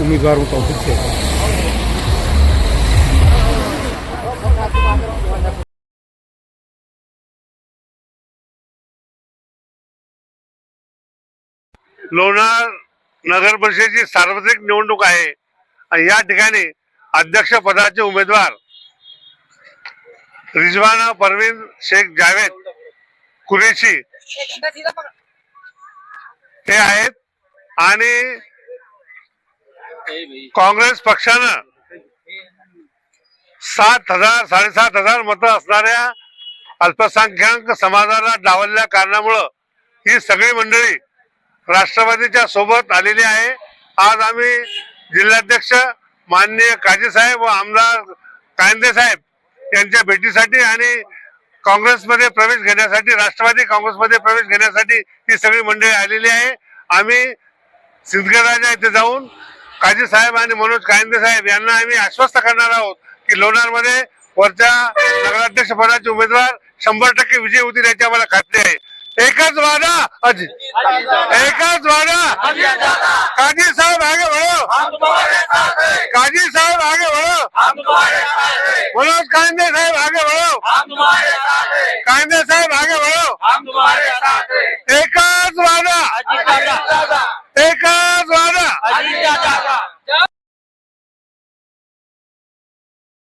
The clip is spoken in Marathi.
उम्मीदवार लोणार नगर परिषदेची सार्वत्रिक निवडणूक आहे. आणि या ठिकाणी अध्यक्ष पदाचे उमेदवार रिजवाना परवीन शेख जावेद कुरेशी. हे आहेत. आणि काँग्रेस पक्षानं सात हजार साडेसात हजार मतं असणाऱ्या अल्पसंख्याक समाजाला डावलल्या कारणामुळं ही सगळी मंडळी राष्ट्रवादीच्या सोबत आलेली आहे. आज आम्ही जिल्हाध्यक्ष माननीय काजी साहेब व आमदार कांदे साहेब यांच्या भेटीसाठी आणि काँग्रेसमध्ये प्रवेश घेण्यासाठी राष्ट्रवादी काँग्रेसमध्ये प्रवेश घेण्यासाठी ती सगळी मंडळी आलेली आहे. आम्ही सिंदगडाच्या इथे जाऊन काजी साहेब आणि मनोज कायंदे साहेब यांना आम्ही आश्वस्त करणार आहोत की लोणारमध्ये वरच्या नगराध्यक्ष पदाचे उमेदवार शंभर टक्के विजय होतील याची आम्हाला खात्री आहे. एकच वादा अजित एकच वादा. काजी साहेब आगे वळो. काजी साहेब आगे वळो. मनोज कायंदे साहेब आगे वळो. कांदे साहेब आगे बढ़ो